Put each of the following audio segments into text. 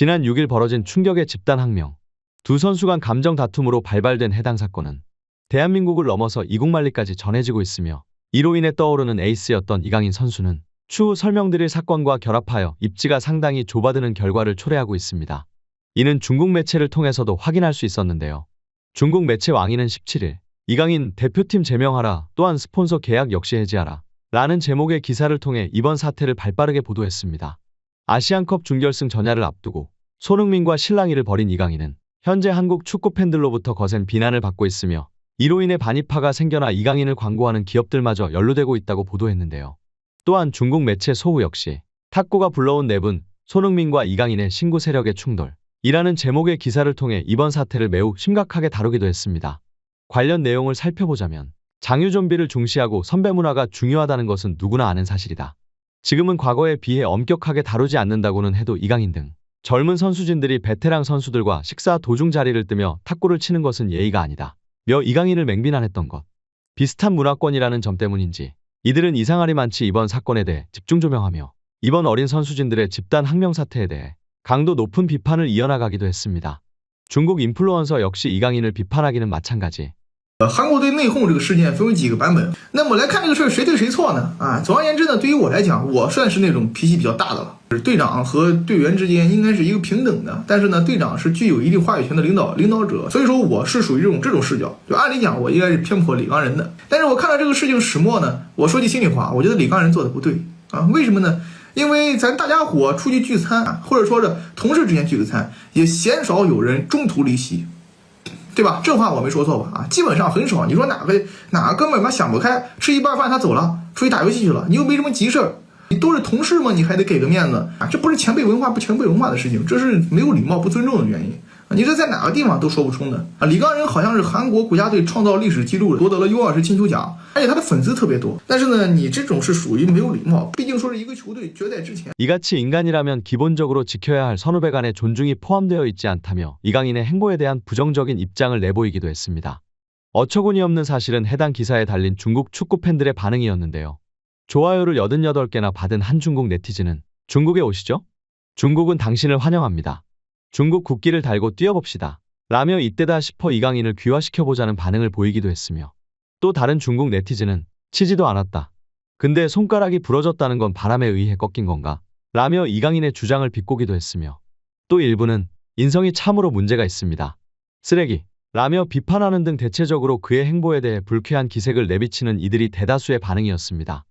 지난 6일 벌어진 충격의 집단 항명. 두 선수 간 감정 다툼으로 발발된 해당 사건은 대한민국을 넘어서 이국만리까지 전해지고 있으며 이로 인해 떠오르는 에이스였던 이강인 선수는 추후 설명드릴 사건과 결합하여 입지가 상당히 좁아드는 결과를 초래하고 있습니다. 이는 중국 매체를 통해서도 확인할 수 있었는데요. 중국 매체 왕위는 17일 이강인 대표팀 제명하라 또한 스폰서 계약 역시 해지하라 라는 제목의 기사를 통해 이번 사태를 발빠르게 보도했습니다. 아시안컵 준결승 전야를 앞두고 손흥민과 실랑이를 벌인 이강인은 현재 한국 축구 팬들로부터 거센 비난을 받고 있으며 이로 인해 반입파가 생겨나 이강인을 광고하는 기업들마저 연루되고 있다고 보도했는데요. 또한 중국 매체 소우 역시 탁구가 불러온 내분 손흥민과 이강인의 신구 세력의 충돌 이라는 제목의 기사를 통해 이번 사태를 매우 심각하게 다루기도 했습니다. 관련 내용을 살펴보자면 장유 좀비를 중시하고 선배 문화가 중요하다는 것은 누구나 아는 사실이다. 지금은 과거에 비해 엄격하게 다루지 않는다고는 해도 이강인 등 젊은 선수진들이 베테랑 선수들과 식사 도중 자리를 뜨며 탁구를 치는 것은 예의가 아니다. 며 이강인을 맹비난했던 것. 비슷한 문화권이라는 점 때문인지 이들은 이상하리 많지 이번 사건에 대해 집중 조명하며 이번 어린 선수진들의 집단 항명 사태에 대해 강도 높은 비판을 이어나가기도 했습니다. 중국 인플루언서 역시 이강인을 비판하기는 마찬가지. 呃，韩国队内讧这个事件分为几个版本。那么来看这个事儿，谁对谁错呢？啊，总而言之呢，对于我来讲，我算是那种脾气比较大的了。队长和队员之间应该是一个平等的，但是呢，队长是具有一定话语权的领导领导者，所以说我是属于这种这种视角。就按理讲，我应该是偏颇李刚仁的。但是我看到这个事情始末呢，我说句心里话，我觉得李刚仁做的不对啊。为什么呢？因为咱大家伙出去聚餐啊，或者说是同事之间聚个餐，也鲜少有人中途离席。对吧？这话我没说错吧？啊，基本上很少。你说哪个哪个哥们儿妈想不开，吃一半饭他走了，出去打游戏去了，你又没什么急事儿，你都是同事嘛，你还得给个面子啊？这不是前辈文化不前辈文化的事情，这是没有礼貌、不尊重的原因。啊你这在哪个地方都说不通的啊！李刚仁好像是韩国国家队创造历史记录的，夺得了 U 二十金球奖，而且他的粉丝特别多。但是呢，你这种是属于没有礼貌，毕竟说是一个球队决赛之前。 이같이 인간이라면 기본적으로 지켜야 할 선후배 간의 존중이 포함되어 있지 않다며 이강인의 행보에 대한 부정적인 입장을 내보이기도 했습니다. 어처구니 없는 사실은 해당 기사에 달린 중국 축구 팬들의 반응이었는데요. 좋아요를 88개나 받은 한 중국 네티즌은 중국에 오시죠? 중국은 당신을 환영합니다. 중국 국기를 달고 뛰어봅시다. 라며 이때다 싶어 이강인을 귀화시켜보자는 반응을 보이기도 했으며 또 다른 중국 네티즌은 치지도 않았다. 근데 손가락이 부러졌다는 건 바람에 의해 꺾인 건가? 라며 이강인의 주장을 비꼬기도 했으며 또 일부는 인성이 참으로 문제가 있습니다. 쓰레기 라며 비판하는 등 대체적으로 그의 행보에 대해 불쾌한 기색을 내비치는 이들이 대다수의 반응이었습니다.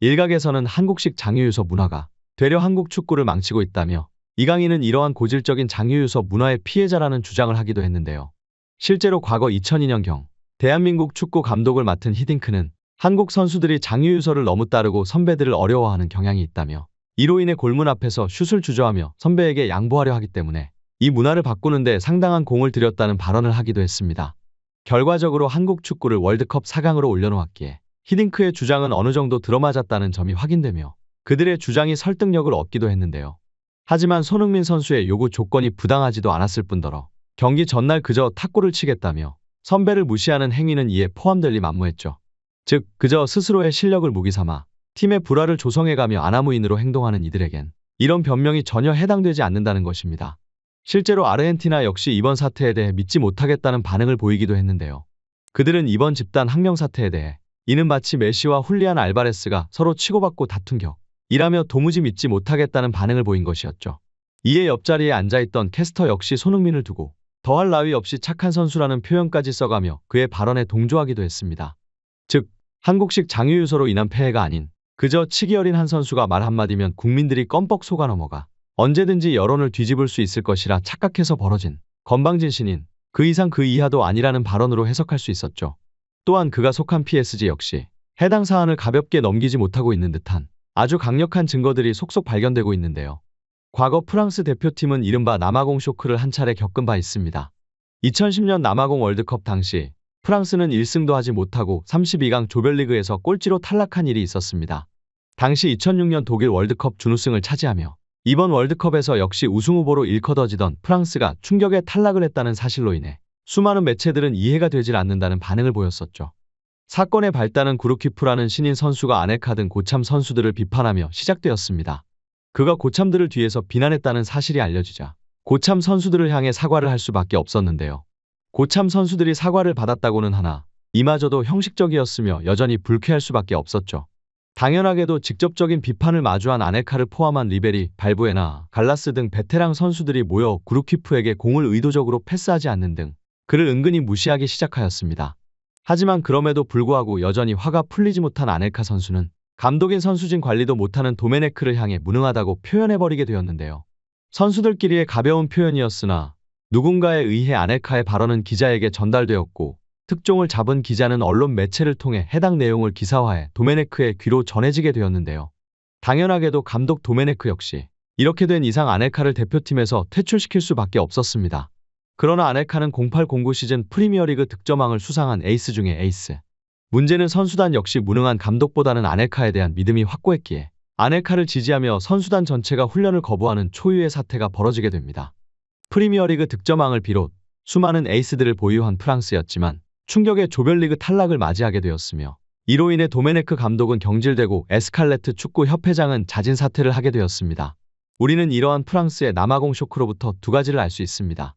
일각에서는 한국식 장유유서 문화가 되려 한국 축구를 망치고 있다며 이강인은 이러한 고질적인 장유유서 문화의 피해자라는 주장을 하기도 했는데요. 실제로 과거 2002년경 대한민국 축구 감독을 맡은 히딩크는 한국 선수들이 장유유서를 너무 따르고 선배들을 어려워하는 경향이 있다며 이로 인해 골문 앞에서 슛을 주저하며 선배에게 양보하려 하기 때문에 이 문화를 바꾸는데 상당한 공을 들였다는 발언을 하기도 했습니다. 결과적으로 한국 축구를 월드컵 4강으로 올려놓았기에 히딩크의 주장은 어느 정도 들어맞았다는 점이 확인되며 그들의 주장이 설득력을 얻기도 했는데요. 하지만 손흥민 선수의 요구 조건이 부당하지도 않았을 뿐더러 경기 전날 그저 탁구를 치겠다며 선배를 무시하는 행위는 이에 포함될 리 만무했죠. 즉 그저 스스로의 실력을 무기 삼아 팀의 불화를 조성해가며 아나무인으로 행동하는 이들에겐 이런 변명이 전혀 해당되지 않는다는 것입니다. 실제로 아르헨티나 역시 이번 사태에 대해 믿지 못하겠다는 반응을 보이기도 했는데요. 그들은 이번 집단 항명 사태에 대해 이는 마치 메시와 훌리안 알바레스가 서로 치고받고 다툰 격 이라며 도무지 믿지 못하겠다는 반응을 보인 것이었죠. 이에 옆자리에 앉아있던 캐스터 역시 손흥민을 두고 더할 나위 없이 착한 선수라는 표현까지 써가며 그의 발언에 동조하기도 했습니다. 즉 한국식 장유유서로 인한 폐해가 아닌 그저 치기 어린 한 선수가 말 한마디면 국민들이 껌뻑 속아 넘어가 언제든지 여론을 뒤집을 수 있을 것이라 착각해서 벌어진 건방진 신인 그 이상 그 이하도 아니라는 발언으로 해석할 수 있었죠. 또한 그가 속한 PSG 역시 해당 사안을 가볍게 넘기지 못하고 있는 듯한 아주 강력한 증거들이 속속 발견되고 있는데요. 과거 프랑스 대표팀은 이른바 남아공 쇼크를 한 차례 겪은 바 있습니다. 2010년 남아공 월드컵 당시 프랑스는 1승도 하지 못하고 32강 조별리그에서 꼴찌로 탈락한 일이 있었습니다. 당시 2006년 독일 월드컵 준우승을 차지하며 이번 월드컵에서 역시 우승 후보로 일커더지던 프랑스가 충격에 탈락을 했다는 사실로 인해 수많은 매체들은 이해가 되질 않는다는 반응을 보였었죠. 사건의 발단은 구루키프라는 신인 선수가 아네카 등 고참 선수들을 비판하며 시작되었습니다. 그가 고참들을 뒤에서 비난했다는 사실이 알려지자 고참 선수들을 향해 사과를 할 수밖에 없었는데요. 고참 선수들이 사과를 받았다고는 하나 이마저도 형식적이었으며 여전히 불쾌할 수밖에 없었죠. 당연하게도 직접적인 비판을 마주한 아넬카를 포함한 리베리, 발부에나 갈라스 등 베테랑 선수들이 모여 구루키프에게 공을 의도적으로 패스하지 않는 등 그를 은근히 무시하기 시작하였습니다. 하지만 그럼에도 불구하고 여전히 화가 풀리지 못한 아넬카 선수는 감독인 선수진 관리도 못하는 도메네크를 향해 무능하다고 표현해버리게 되었는데요. 선수들끼리의 가벼운 표현이었으나 누군가에 의해 아넬카의 발언은 기자에게 전달되었고 특종을 잡은 기자는 언론 매체를 통해 해당 내용을 기사화해 도메네크의 귀로 전해지게 되었는데요. 당연하게도 감독 도메네크 역시 이렇게 된 이상 아넬카를 대표팀에서 퇴출시킬 수밖에 없었습니다. 그러나 아넬카는 0809 시즌 프리미어리그 득점왕을 수상한 에이스 중의 에이스. 문제는 선수단 역시 무능한 감독보다는 아넬카에 대한 믿음이 확고했기에 아넬카를 지지하며 선수단 전체가 훈련을 거부하는 초유의 사태가 벌어지게 됩니다. 프리미어리그 득점왕을 비롯 수많은 에이스들을 보유한 프랑스였지만 충격의 조별리그 탈락을 맞이하게 되었으며 이로 인해 도메네크 감독은 경질되고 에스칼레트 축구 협회장은 자진 사퇴를 하게 되었습니다. 우리는 이러한 프랑스의 남아공 쇼크로부터 두 가지를 알 수 있습니다.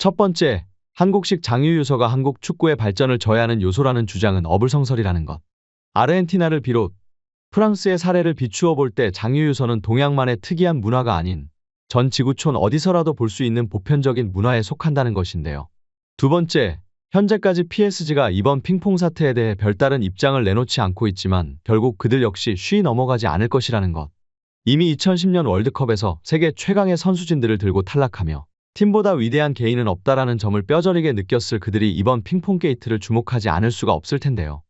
첫 번째, 한국식 장유유서가 한국 축구의 발전을 저해하는 요소라는 주장은 어불성설이라는 것. 아르헨티나를 비롯 프랑스의 사례를 비추어 볼 때 장유유서는 동양만의 특이한 문화가 아닌 전 지구촌 어디서라도 볼 수 있는 보편적인 문화에 속한다는 것인데요. 두 번째, 현재까지 PSG가 이번 핑퐁 사태에 대해 별다른 입장을 내놓지 않고 있지만 결국 그들 역시 쉬이 넘어가지 않을 것이라는 것. 이미 2010년 월드컵에서 세계 최강의 선수진들을 들고 탈락하며 팀보다 위대한 개인은 없다라는 점을 뼈저리게 느꼈을 그들이 이번 핑퐁 게이트를 주목하지 않을 수가 없을 텐데요.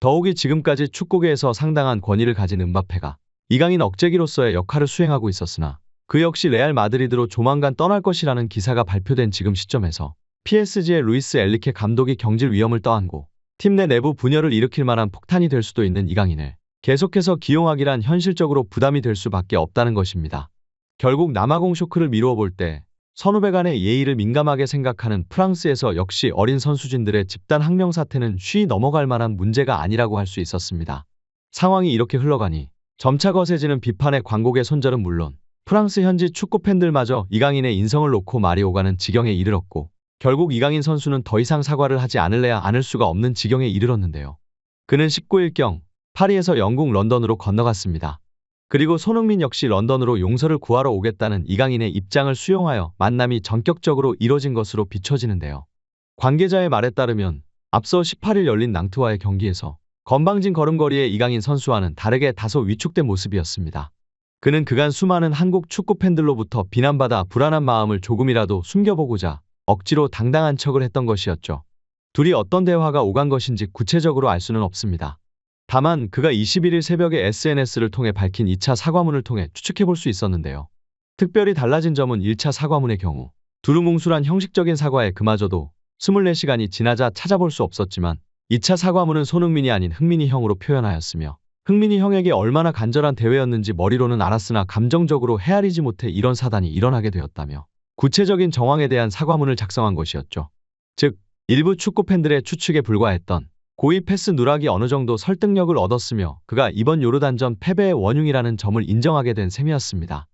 더욱이 지금까지 축구계에서 상당한 권위를 가진 은바페가 이강인 억제기로서의 역할을 수행하고 있었으나 그 역시 레알 마드리드로 조만간 떠날 것이라는 기사가 발표된 지금 시점에서 PSG의 루이스 엘리케 감독이 경질 위험을 떠안고 팀 내 내부 분열을 일으킬 만한 폭탄이 될 수도 있는 이강인을 계속해서 기용하기란 현실적으로 부담이 될 수밖에 없다는 것입니다. 결국 남아공 쇼크를 미루어 볼 때 선후배 간의 예의를 민감하게 생각하는 프랑스에서 역시 어린 선수진들의 집단 항명 사태는 쉬이 넘어갈 만한 문제가 아니라고 할 수 있었습니다. 상황이 이렇게 흘러가니 점차 거세지는 비판의 광곡의 손절은 물론 프랑스 현지 축구 팬들마저 이강인의 인성을 놓고 말이 오가는 지경에 이르렀고 결국 이강인 선수는 더 이상 사과를 하지 않을래야 않을 수가 없는 지경에 이르렀는데요. 그는 19일경 파리에서 영국 런던으로 건너갔습니다. 그리고 손흥민 역시 런던으로 용서를 구하러 오겠다는 이강인의 입장을 수용하여 만남이 전격적으로 이뤄진 것으로 비춰지는데요. 관계자의 말에 따르면 앞서 18일 열린 낭트와의 경기에서 건방진 걸음걸이의 이강인 선수와는 다르게 다소 위축된 모습이었습니다. 그는 그간 수많은 한국 축구 팬들로부터 비난받아 불안한 마음을 조금이라도 숨겨보고자 억지로 당당한 척을 했던 것이었죠. 둘이 어떤 대화가 오간 것인지 구체적으로 알 수는 없습니다. 다만 그가 21일 새벽에 SNS를 통해 밝힌 2차 사과문을 통해 추측해 볼 수 있었는데요. 특별히 달라진 점은 1차 사과문의 경우 두루뭉술한 형식적인 사과에 그마저도 24시간이 지나자 찾아볼 수 없었지만 2차 사과문은 손흥민이 아닌 흥민이 형으로 표현하였으며 흥민이 형에게 얼마나 간절한 대회였는지 머리로는 알았으나 감정적으로 헤아리지 못해 이런 사단이 일어나게 되었다며 구체적인 정황에 대한 사과문을 작성한 것이었죠. 즉 일부 축구 팬들의 추측에 불과했던 고위 패스 누락이 어느 정도 설득력을 얻었으며 그가 이번 요르단전 패배의 원흉이라는 점을 인정하게 된 셈이었습니다.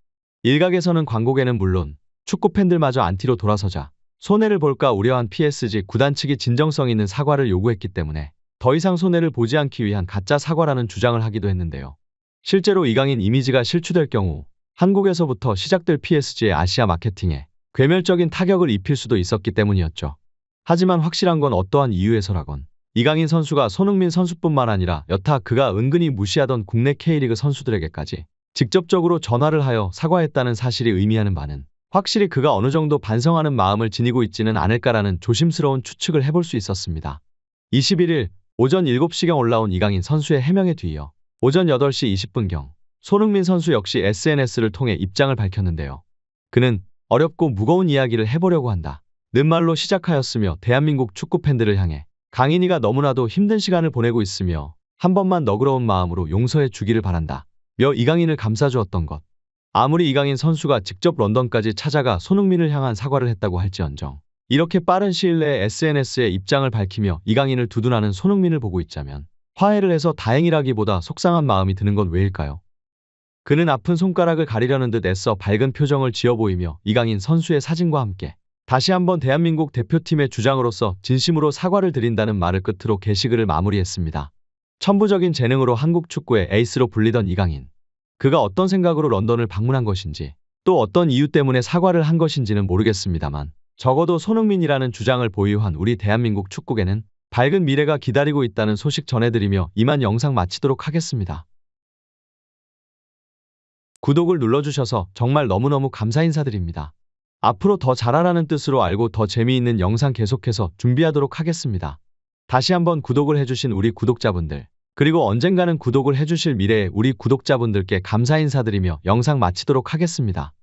일각에서는 광고계는 물론 축구 팬들마저 안티로 돌아서자 손해를 볼까 우려한 PSG 구단 측이 진정성 있는 사과를 요구했기 때문에 더 이상 손해를 보지 않기 위한 가짜 사과라는 주장을 하기도 했는데요. 실제로 이강인 이미지가 실추될 경우 한국에서부터 시작될 PSG의 아시아 마케팅에 괴멸적인 타격을 입힐 수도 있었기 때문이었죠. 하지만 확실한 건 어떠한 이유에서라건 이강인 선수가 손흥민 선수뿐만 아니라 여타 그가 은근히 무시하던 국내 K리그 선수들에게까지 직접적으로 전화를 하여 사과했다는 사실이 의미하는 바는 확실히 그가 어느 정도 반성하는 마음을 지니고 있지는 않을까라는 조심스러운 추측을 해볼 수 있었습니다. 21일 오전 7시경 올라온 이강인 선수의 해명에 뒤이어 오전 8시 20분경 손흥민 선수 역시 SNS를 통해 입장을 밝혔는데요. 그는 어렵고 무거운 이야기를 해보려고 한다. 는 말로 시작하였으며 대한민국 축구 팬들을 향해 강인이가 너무나도 힘든 시간을 보내고 있으며 한 번만 너그러운 마음으로 용서해 주기를 바란다. 며 이강인을 감싸주었던 것. 아무리 이강인 선수가 직접 런던까지 찾아가 손흥민을 향한 사과를 했다고 할지언정 이렇게 빠른 시일 내에 SNS에 입장을 밝히며 이강인을 두둔하는 손흥민을 보고 있자면 화해를 해서 다행이라기보다 속상한 마음이 드는 건 왜일까요? 그는 아픈 손가락을 가리려는 듯 애써 밝은 표정을 지어 보이며 이강인 선수의 사진과 함께 다시 한번 대한민국 대표팀의 주장으로서 진심으로 사과를 드린다는 말을 끝으로 게시글을 마무리했습니다. 천부적인 재능으로 한국 축구의 에이스로 불리던 이강인. 그가 어떤 생각으로 런던을 방문한 것인지 또 어떤 이유 때문에 사과를 한 것인지는 모르겠습니다만 적어도 손흥민이라는 주장을 보유한 우리 대한민국 축구계는 밝은 미래가 기다리고 있다는 소식 전해드리며 이만 영상 마치도록 하겠습니다. 구독을 눌러주셔서 정말 너무너무 감사 인사드립니다. 앞으로 더 잘하라는 뜻으로 알고 더 재미있는 영상 계속해서 준비하도록 하겠습니다. 다시 한번 구독을 해주신 우리 구독자분들, 그리고 언젠가는 구독을 해주실 미래의 우리 구독자분들께 감사 인사드리며 영상 마치도록 하겠습니다.